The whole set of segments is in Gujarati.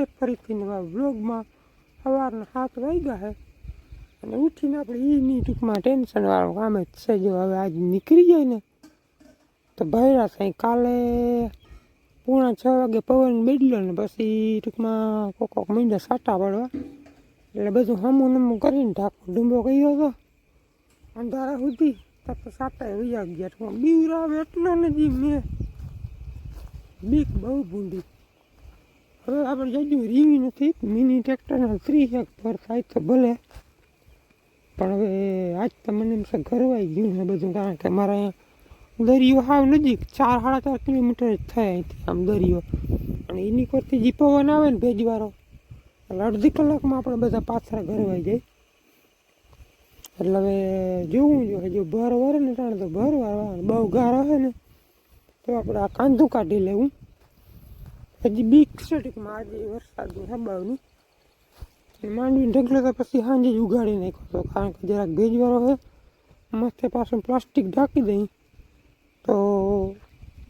છે, ફરીથી નવા વ્લોગમાં સવારના સાત વાગ્યા છે અને ઉઠીને આપણે એની ટૂંકમાં ટેન્શનવાળું કામ જ છે, જો હવે આજ નીકળી જાય ને, તો ભૈરા સાંઈ કાલે પૂણા છ વાગે પવન બેડલો ને પછી ટૂંકમાં કોક કોક મીંડા સાટા પડવા. એટલે બધું હમું નમું કરીને ઢાંકો ડુંબો ગયો હતો અંધારા સુધી તો સાટા વૈયા ગયા. ટૂંકમાં બીવરાવે એટલો નથી મેં. બીક બહુ ભૂંડી. હવે આપણે જાજુ રીવી નથી. મિની ટ્રેક્ટરના ત્રીસ એક પર થાય તો ભલે. પણ હવે આજ તો મને એમ છે ઘરવાઈ ગયું ને બધું, કારણ કે મારે દરિયો હાવ નજીક, ચાર સાડા ચાર કિલોમીટર જ થાય અહીંથી આમ દરિયો. અને એની પરથી જે પવન આવે ને ભેજવાળો એટલે અડધી કલાકમાં આપણે બધા પાછળ ઘરવાઈ જાય. એટલે હવે જોવું જોઈએ જો ભર વરે ને તાણે તો ભર વારવા બહુ ગાર આવે ને, તો આપણે આ કાંધું કાઢી લેવું. હજી બીક છે ટૂંકમાં આજે વરસાદનું હબાવનું માંડવીને ઢગલો તો પછી સાંજે જ ઉગાડી નાખ્યો હતો, કારણ કે જરાક ભેજવાળો હોય માથે પાછું પ્લાસ્ટિક ઢાંકી દઈ. તો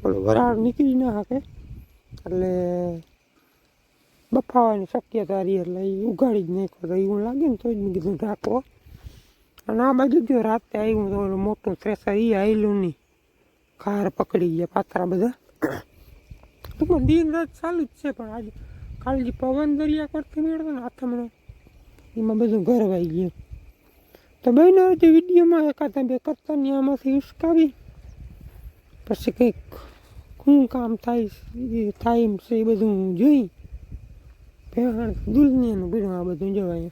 પેલો વરાળ નીકળી ના શકે. એટલે બફાવાની શક્યતા રહી, એટલે એ ઉગાડી જ નાખ્યો તો એવું લાગે ને તો જ મેં કીધું ઢાંકો. અને આ બાજુ જો રાતે આવ્યું તો ઓલું મોટું થ્રેસર એ આવેલું નહીં. ખાર પકડી ગયા પાત્રા બધા. ટૂંકમાં દિન રાત ચાલુ જ છે, પણ આજે કાલે જે પવન દરિયા કરતી મેળતો ને આથમણો એમાં બધું ઘરવાઈ ગયું. તો બહેનો જે વિડીયોમાં એકાદા બે કરતાની આમાંથી ઉશ્કાવી પછી કંઈક શું કામ થાય થાય એમ છે એ બધું જોઈ. ભેણ દુનિયાનું પીડું આ બધું જવાય.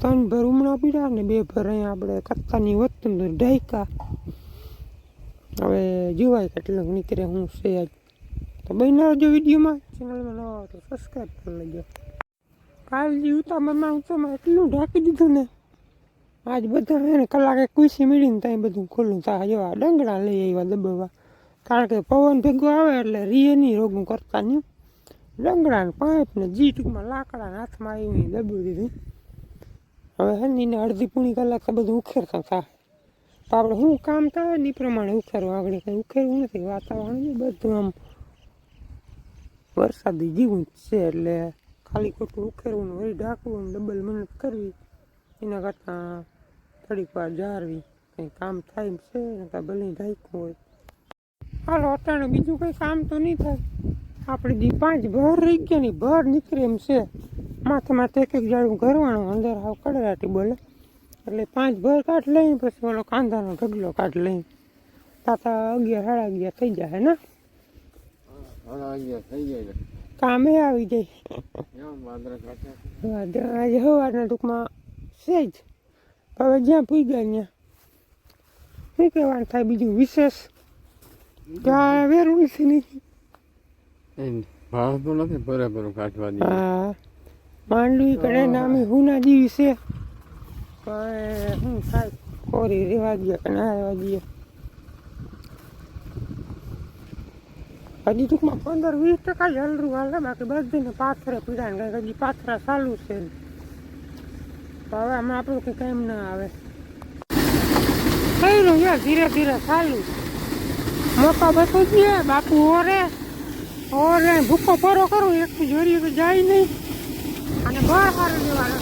ત્રણ ભર ઉમણા પીડા ને બે ભર અહીંયા આપણે કરતાની વધતું તો ઢાઈકા હવે જોવાય કેટલું નીકળે હું છે આજ. તો બહેના જો વિડીયોમાં. ચેનલમાં નવા હોય તો સબસ્ક્રાઈબ કરી લેજો. કાલજી ઉતામળમાં ઉતામાં એટલું ઢાંકી દીધું ને. આજ બધા એને કલાકે કુસી મીડીને ત્યાં બધું ખુલ્લું થાય. જો આ ડંગડા લઈ આવ્યા દબાવવા. કારણ કે પવન ભેગો આવે એટલે રીએ નહીં રોગું કરતા નહીં. ડંગડા ને પાઇપ ને જી ટૂંકમાં લાકડાને હાથમાં આવી દબાવી દીધું. હવે હનીને અડધી પૂણી કલાક બધું ઉખેરતા થાય. તો આપણે શું કામ થાય? ને એ પ્રમાણે ઉખેરવું આગળ કંઈ ઉખેરવું નથી. વાતાવરણ બધું આમ વરસાદી જીવું જ છે એટલે ખાલી ખોટું ઉખેરવું વળી ઢાંકવું ડબલ મહેનત કરવી, એના કરતાં થોડીક વાર જાળવી, કંઈ કામ થાય એમ છે, ને કાં ભલે ઢાંકવું હોય. હાલો, અટાણે બીજું કંઈ કામ તો નહીં થાય. આપણે જે પાંચ ભર રહી ગયા ને ભર નીકળે એમ છે. માથે માથે એક એક જાડું ઘરવાનું અંદર હાવ કડરાટી બોલે. એટલે પાંચ ભર કાઢ લઈ પછી ઓલો કાંદાનો ઢગલો કાઢ લઈ. તાતા અગિયાર, સાડા અગિયાર થઈ જાય ને સાડા અગિયાર થઈ જાય છે કામે આવી જાય વાદરા આજે સવારના ટૂંકમાં છે જ. હવે જ્યાં પૂઈ ગયા ત્યાં. શું કહેવાનું થાય બીજું? વિશેષ? ત્યાં વેરું છે નહીં ભાવ તો નથી બરાબર કાઢવા દે હા. માંડવી કડે નામી હુના જેવી છે. પણ શું થાય? કોરી રેવા દે કે ના રેવા દે? હજી ટૂંકમાં પંદર વીસ ટકા જ હલરું હાલે બાકી બધીને પાથરે પીડા ને કંઈક હજી પાથરા ચાલુ છે. હવે આમાં આપણું કંઈ કામ ના આવે. થઈ રહ્યું છે ધીરે ધીરે ચાલુ. મોટા બધું જ બાપુ ઓરે ઓરે ભૂકો પરો કરું એક જોડી તો જાય નહીં. અને બહાર સારું દેવાનો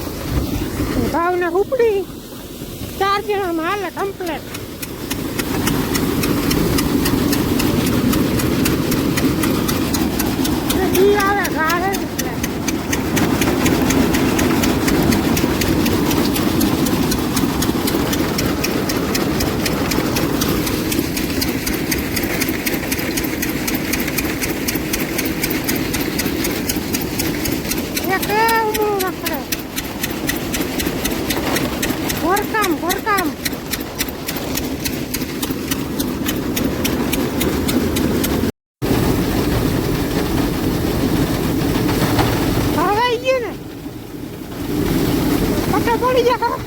ભાવને ઉપડી. ચાર જણામાં હાલે કમ્પ્લેટ ઈ આવે ગાળે એટલે એક ઉમરું રખડે ઘરકામ ઘરકામ હવાઈ ગયું ને પટ્ટા પડી ગયા ખરા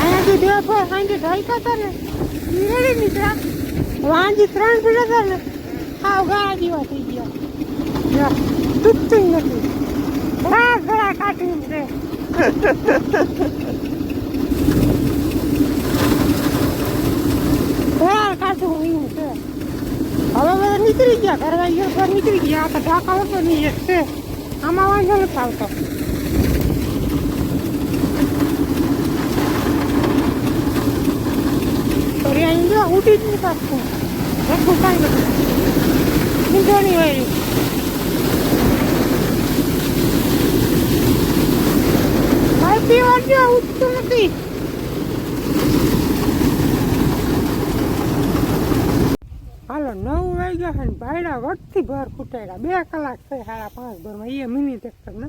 અહીંયાથી બે પર સાંજે ઢાઈકા હતા ને ઈ રેડી નીકળ્યા વાંજી પીડા હતા ને ગાળા જેવા થઈ ગયા તૂટતું નથી ઘણા ઘણા કાઢી છે ઘણા કાઢું એવું છે હવે બધા નીકળી નીકળી ગયા ઘરવાઈ ગયા નીકળી ગયા તો ઢાકા હતો નહીં એક છે આમાં વાંધો નથી આવતો અહીં જો નહીં પાકતું રખું કાંઈ નથી નીંદોણી હોય ભાઈ પીવા જો ઉઠતું નથી હાલો, નવ વાગ્યા છે ને ભાઈડા વટથી ભર ફૂટાડ્યા બે કલાક થઈ સાડા પાંચ ભરમાં. એ મિની ટ્રેક્ટર ને.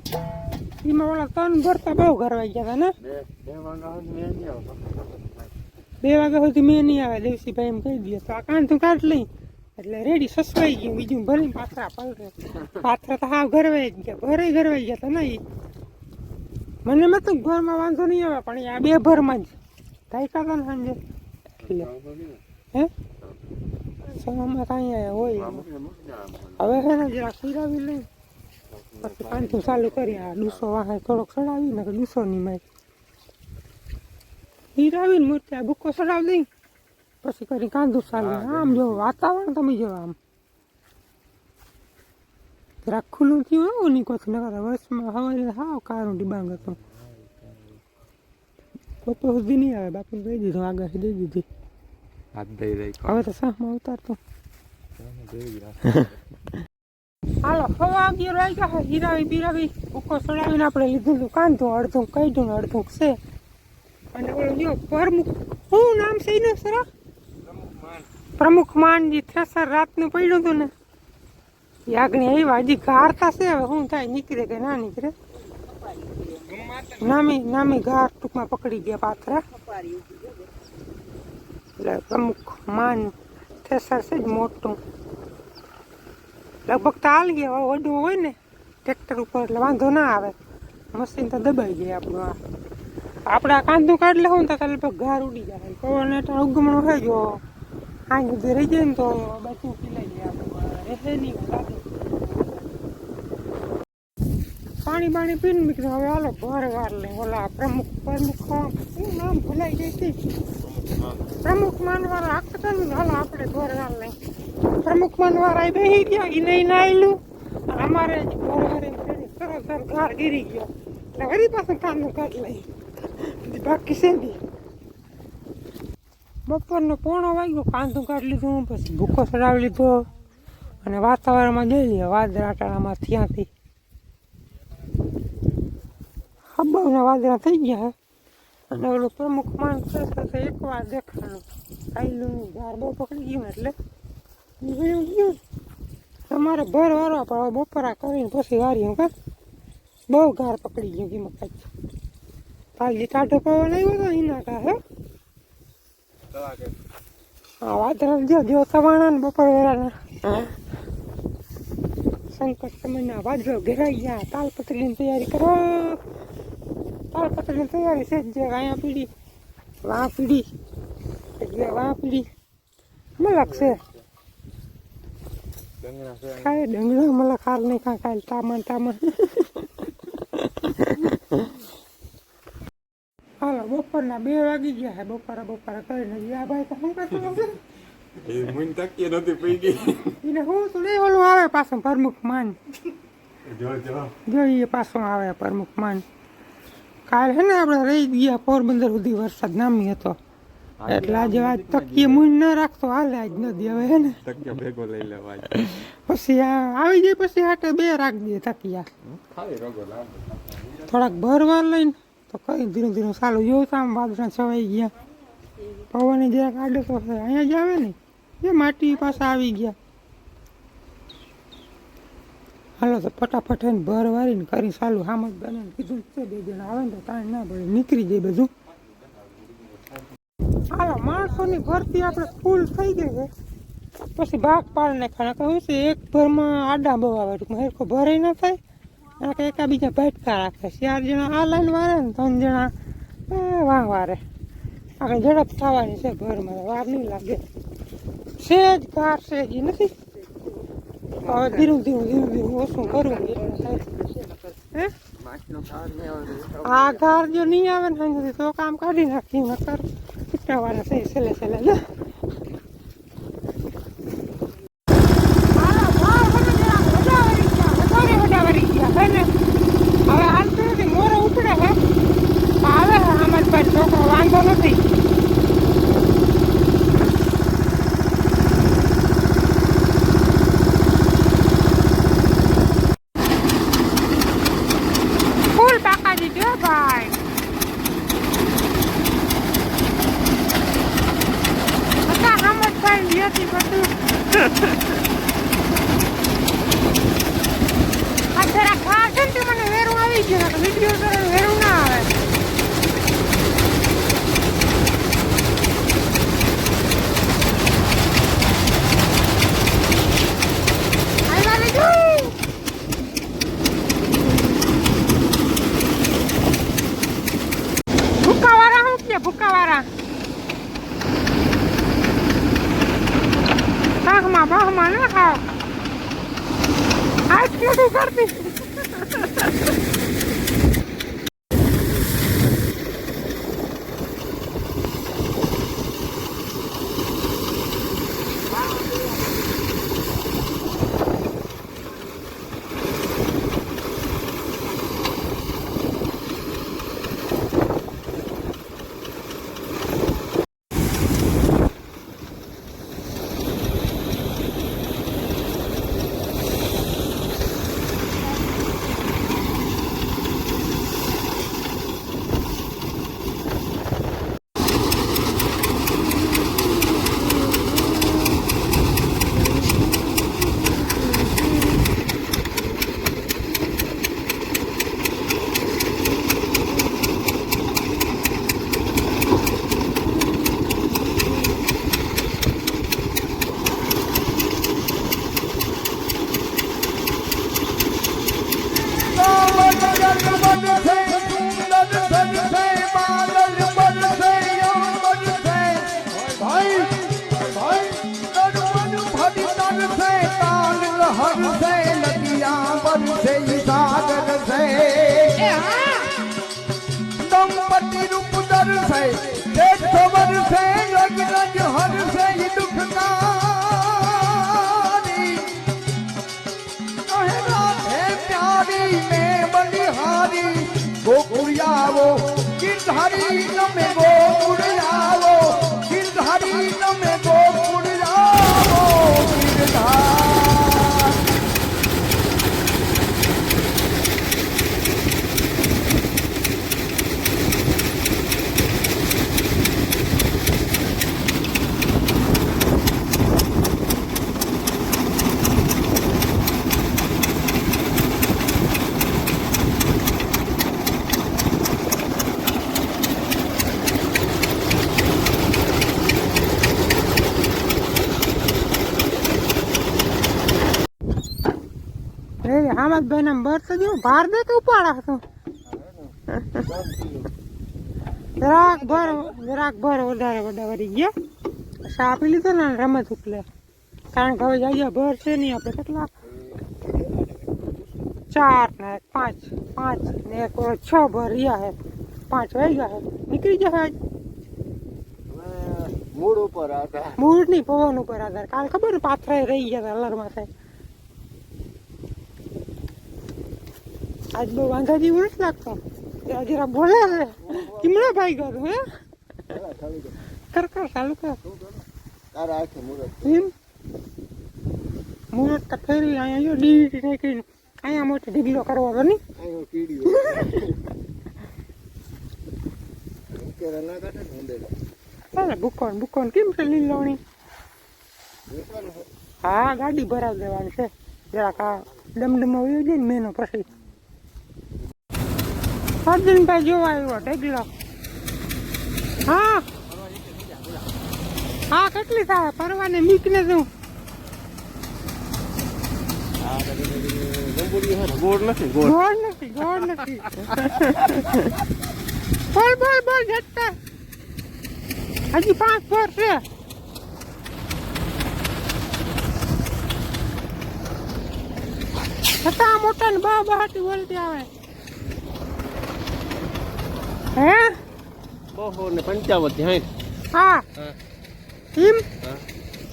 એમાં ઓલા ત્રણ ભરતા બહુ ઘરવાઈ ગયા હતા ને? બે વાગ્યા સુધી મેં નહીં આવે, દેવસીભાઈ એમ કહી દઈએ તો આ કાંઠું કાઢ લઈ. એટલે રેડી સસવાઈ ગયું, બીજું ભરીને પાથરા પલરે પાથરા તો હાવ ઘરવાઈ ગયા ભરે ઘરવાઈ ગયા તો નહીં. મને મત ઘરમાં વાંધો નહીં આવે, પણ આ બે ભરમાં જ. થાય ને સાંજે એટલે. હે? સવામાં કાંઈ હોય. હવે છે ને જરા ખીરાવી લઈ. પછી કાંઠું ચાલુ કરી, આ ડૂસો વાહે થોડોક ચડાવી ને ડૂસો નહીં માય હીરાવીને મૂર્તિ આ ભૂકો ચડાવી દઈ. પછી કરી કાંધું ચાલુ. આમ જો વાતાવરણ તમે જો આમ. જરાક ખુલ્લું થયું એવું નહીં કોથી નકર વર્ષમાં હવારે હાવ કારું ડિબાંગ હતો. બપોર સુધી નહીં આવે બાપુ દઈ દીધું આગળ દઈ દીધી. હવે તો સાહમાં ઉતારતો. હાલો હવા અગિયાર રહી ગયા હીરાવી બીરાવી. ઉકો ચડાવીને આપણે લીધું હતું કાંધું અડધું કઈ ને અડધું છે. અને ઓલું પ્રમુખ, શું નામ છે એનું સરા પ્રમુખ માનજી થ્રેસર રાતનું પડ્યું હતું ને. આગળ આવ્યા. હજી ઘાર છે હવે, શું થાય, નીકળે કે ના નીકળે? નામી નામી ગાર ટૂંકમાં પકડી ગયા પાથરા. એટલે પ્રમુખ માન થ્રેસર છે જ મોટું. લગભગ તો હાલ ગયા ઓડું હોય ને, ટ્રેક્ટર ઉપર, એટલે વાંધો ના આવે. મશીન તો દબાઈ જાય આપણું આ. આપણે આ કાંદું કાઢી લેવું ને તો લગભગ ઘાર ઉડી જાય. પવન એટલે ઉગમણું હોય જો આ સુધી રહી જાય ને તો બધું પીલાઈ જાય એટલે નહીં પાણી બાણી પીને નીકળ્યું. હવે હાલો ઘર વાર લે. ઓલા પ્રમુખ પ્રમુખ શું નામ ભૂલાઈ ગઈ હતી? પ્રમુખ માનવાળા આખતા ને હાલો આપણે ઘર વાર લઈ પ્રમુખ માનવાળા બેસી ગયા. એ નહીં નાયેલું અમારે ભર વારે સરસ ઘર ઘાર ગીરી ગયો. એટલે વળી પાછું કામનું કાઢી લઈ બાકી છે બપોરનો પોણો વાગ્યો કાંધું કાઢી લીધું, પછી ભૂકો ચડાવી લીધો. અને વાતાવરણમાં જઈ લઈએ વાદળા ટાળામાં ત્યાંથી. હબ્બાના વાદળા થઈ ગયા. અને ઓલું પ્રમુખ માણસ સાથે એક વાર દેખાણું આઈલું ગાર બહુ પકડી ગયું એટલે. તમારે ભર વારવા હવે બપોરા કરીને પછી વારી એમ કા બહુ ગાર પકડી ગયું કીમાં કાંઈ. કાલજી ટાઢો પવન આવ્યો હતો એના કા, હે? વાદળ જો જો સવાણા ને બપોર વેરાના. સંકટ સમયના વાદળો ઘેરાઈ ગયા. તાલપત્રીની તૈયારી કરો. તાલપત્રીની તૈયારી છે જ અહીંયા પીડી વાં પીડી જે વાં પીડી. મલક છે. ખાય ડંગરા મલક હાલ નહીં ખા ખાય તામણ તામણ. હાલો બપોરના બે વાગી ગયા હે બપોરા બપોરા કરીને ગયા આ ભાઈ તો શું કરતું એ મુઈન તકીએ નહોતી પી ગઈ. એને હું તો નહીં ઓલું આવે? પાછું પ્રમુખ માન. જો જો. જોઈએ પાછું આવે પ્રમુખ માન. કાલ હે ને આપણે રહી ગયા પોરબંદર સુધી વરસાદ નામી હતો. એટલે આજે આજ તકીએ મૂન ન રાખતો હાલે આજ નદી હવે હે ને? તકીએ ભેગો લઈ લેવા પછી આ આવી જાય પછી હાટે બે રાખી દઈએ તકિયા. થોડાક ભરવાર લઈને તો કઈ ધીરું ધીરું ચાલુ જોયું તો આમ વાદળા છવાઈ ગયા. પવન જરાક આડો તો છે. અહીંયા જ આવે ને? એ માટી પાસે આવી ગયા. હાલો તો ફટાફટ એને ભર વારીને કરી ચાલુ હામ જ બને કીધું, છે બે જણા આવે ને તો તાણ ના પડે નીકળી જાય બધું. હાલો, માણસોની ભરતી આપણે ફૂલ થઈ ગઈ છે. પછી ભાગ પાડ નાખવાના કહ્યું છે, એક ભરમાં આડા બહુ આવે ટૂંકમાં હેરખો ભરાય ના થાય. અને કે ભટકા રાખે ચાર જણા આ લાઈન વારે ને ત્રણ જણા વાહ વારે. આગળ ઝડપ થવાની છે ભરમાં વાર નહીં લાગે. સેજ કાર સેજ ઈ નથી? હવે ધીરું ધીરું ધીરું ધીરું ઓછું કરવું હે? આ ઘર જો નહીં આવે ને તો કામ કાઢી નાખી નકર છૂટાવાના છે, છેલ્લે છેલ્લે. દેખો વર્ષે લગ્ન જ હરશે દુઃખકારી કહે રાધે નમે ગોકુળિયાવો એ હામદભાઈ ના બર્થ દો ભાર દે તો ઉપાડા છું જરાક ભર જરાક ભર વધારે વધારે વળી ગયા. સાપી લીધો ને રમત ઉકલે કારણ કે હવે જગ્યા ભર છે નહીં આપણે કેટલા? ચાર ને પાંચ પાંચ ને એક છ ભર રહ્યા હે. પાંચ વાગ્યા હે. નીકળી ગયા આજ. મૂળ ઉપર આધાર. મૂળ નહીં પવન ઉપર આધાર. કાલ ખબર ને પાથરા રહી ગયા હતા અલરમાં થાય. આજ બહુ વાંધા જેવું નથી લાગતો જરા બોલે છે કિમણા ભાઈ ગયો હે? કર કર ચાલુ કર એમ તો ફેરી અહીંયા જો ડીવીટી નાખીને. અહીંયા મોટો ઢીગલો કરવો તો નહીં? ચાલે બુકોન બુકોન કેમ છે લીલોણી? હા, ગાડી ભરાવી દેવાની છે. જરાક આ ડમડમ વયો જાય ને, મેનો પછી. અર્જુનભાઈ જોવા આવ્યો ઢગલો. હા. હા કેટલી થાય? પરવાને મીકને તું ગોળ નથી ગોળ નથી ગોળ નથી. બોલ બોલ બોલ ઝટકા. હજી પાંચ ફોર છે. છતાં મોટા ને બા બહાટી બોલતી આવે. હે? બહો ને પંચાવનથી હા. હા. એમ? હા.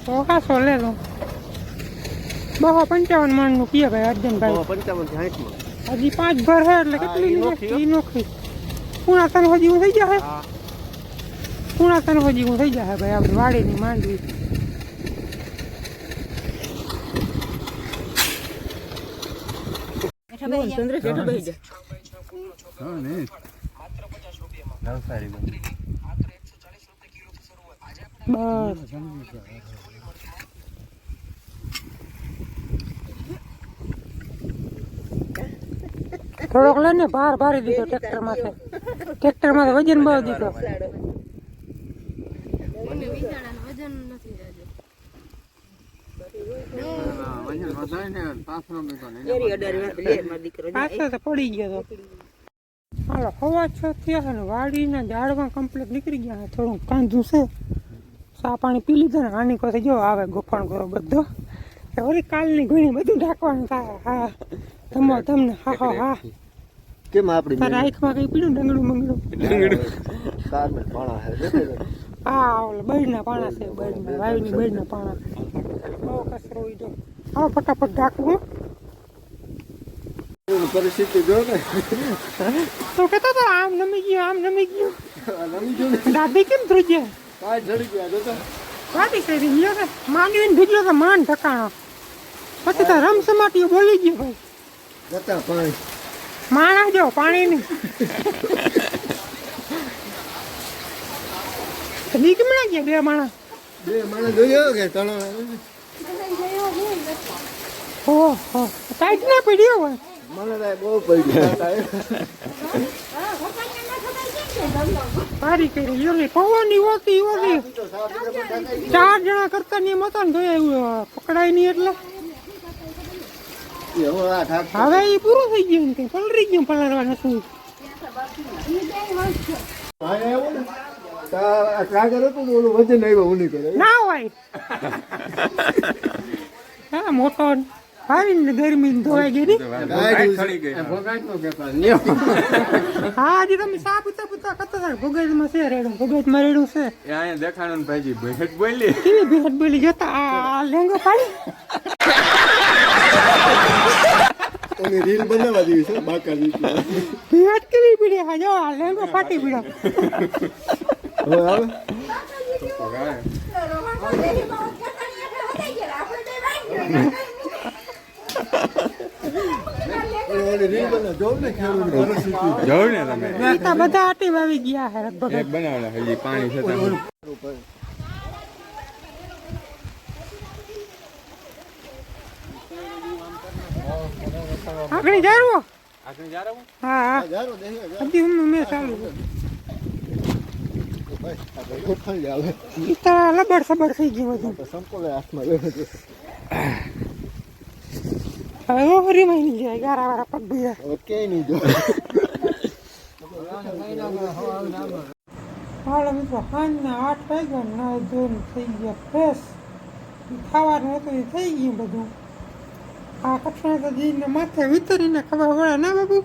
તો લો બહો પંચાવન મણનું કીએ ભાઈ અર્જુનભાઈ. પંચાવનથી હાઈઠમાં હજી પાંચ ભર હે એટલે કેટલી ઈ નોખી પૂણા તને હજી થઈ જાય હા? પૂણા ત્રણ હજી હું થઈ જાય ભાઈ આપણે વાડીની માંડવી. હા ને. નવસારી બાજુ. બસ થોડોક લઈને ભાર ભારી દીધો ટ્રેક્ટરમાંથી ટ્રેક્ટરમાંથી વજન બહુ દીધો હા, વજન વધારે ને પાછળ મૂકો ને. પાછો પડી ગયો તો હાલો હવા છ થયા છે ને વાડીના ઝાડમાં કમ્પ્લીટ નીકળી ગયા. થોડું કાંધું છે. ચા પાણી પી લીધું ને આની કોઈ જો આવે ગોફણ કરો બધો. વળી કાલની ઘણી બધું ઢાંકવાનું થાય. હા તમો તમને હા હા હા. કેમ આપડી તારા આંખમાં કઈ પીડ્યું? ડંગડું મંગડું ડંગડું કારને પાણા છે? હા ઓલા બળના પાણા છે બળના વાયુની બળના પાણા. બહુ કચરો ઉડ્યો હા ફટાફટ ઢાંકવું પરિસ્થિતિ જો ને. તો કેતો તો આમ નમી ગયો આમ નમી ગયો. નમી ગયો દાદી કેમ થઈ ગયા કાંઈ જડી ગયા તો વાટી કરી ગયો કે માંડીને ઢીકલો તો માન ઠકાણો પછી તો રમ સમાટીઓ બોલી ગયો ભાઈ. જતા પાણી. માણા જો પાણી ની નીકળ્યા ગયા બે માણા? બે માણસ જોયો કે તણા ઓહો ટાઈટ ના પડ્યો હોય. મને બહુ સારી કરી યોલી પવનની ઓતી ઓતી ચાર જણા કરતા ની મતો ને એવું પકડાય નહીં એટલે. હવે એ પૂરું થઈ ગયું કે પલરી ગયું પલરવા નથી ને? હતું ઓલું હોય. હા મોટો ભાઈ ગરમી ધોવાઈ ગઈ ની. હા આજે તમે સા પૂતા પૂતા કરતા હતા ભોગજમાં છે રેડું ભોગજમાં રેડું છે અહીંયા દેખાડું ભાઈજી ભેટ બોલી કેવી ભેટ બોલી જોતા આ લેંગો પાડી અને રીલ બનાવવા જેવી છે બાકા જેવી. ભેટ કેવી પીડી હા જો આ લેંગો ફાટી પીડ્યો હવે આવે રીલ ને તમે. બધા આટી આવી ગયા છે એક બનાવડે હજી પાણી છે આગળ જારવો આગળ જા હા હા. જારો દેખાય જા. હું મેં ચાલુ ભાઈ આપણે ગોઠણ લે આવે. એ તો લબડ સબડ થઈ ગયું બધું. હાથમાં લેવો ઓહરી મહિની જાય ગારા વાળા પગ ભીડા ઓકે નહીં જો હાલો મિત્રો સાંજના આઠ વાગ્યા ના જોઈને થઈ ગયા ફ્રેશ ખાવાનું હતું એ થઈ ગયું બધું આ કઠણા તો જીને માથે વિતરીને ખબર પડે ના બાબુ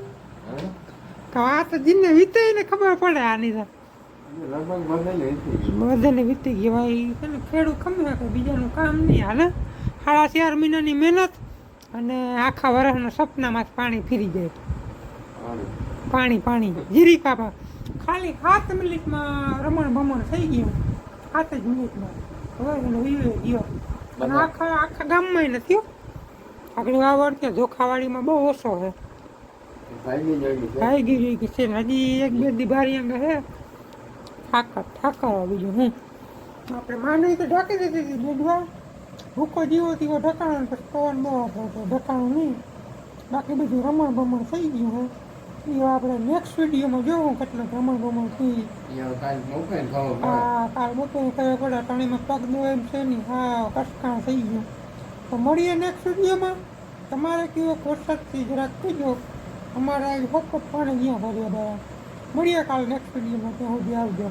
તો આ તો જીને વિતરીને ખબર પડે આની તો. બધાને વીતી ગઈ ભાઈ ખેડૂત ખમે કે બીજાનું કામ નહીં હાલે. સાડા ચાર મહિનાની મહેનત અને આખા વર્ષના સપનામાં જ પાણી ફરી જાય પાણી? પાણી જીરી કાપા ખાલી સાત મિનિટમાં રમણ ભમણ થઈ ગયું. સાત જ મિનિટમાં. હવે એનો ગયો. અને આખા આખા ગામમાં નથી. આગળ વાવડ કે જોખાવાડીમાં બહુ ઓછો છે. ભાઈ ગીરી કે છે. હજી એક બે દી બારી અંગે છે. ઠાકર ઠાકર બીજું હું. આપણે માનવી તો ઢાંકી દીધી હતી ડૂબવા ભૂકો જીવો તીવો ઢકાણો પછી પવન બહુ હતો તો ઢકાણું નહીં. બાકી બધું રમણ બમણ થઈ ગયું હોય. એ આપણે નેક્સ્ટ વિડીયોમાં જોવું કેટલું ભ્રમણ ભ્રમણ થઈ હા કાલ મૂકે કયો પડે. ટાણીમાં પગ દો એમ છે નહીં હા કસકાણ થઈ ગયું. તો મળીએ નેક્સ્ટ વિડીયોમાં. તમારે કેવો વરસાદથી જરાક કીજો અમારે હોપ પાણી ગયા ભર્યા મળીએ કાલ નેક્સ્ટ વિડીયોમાં ત્યાં સુધી આવજો.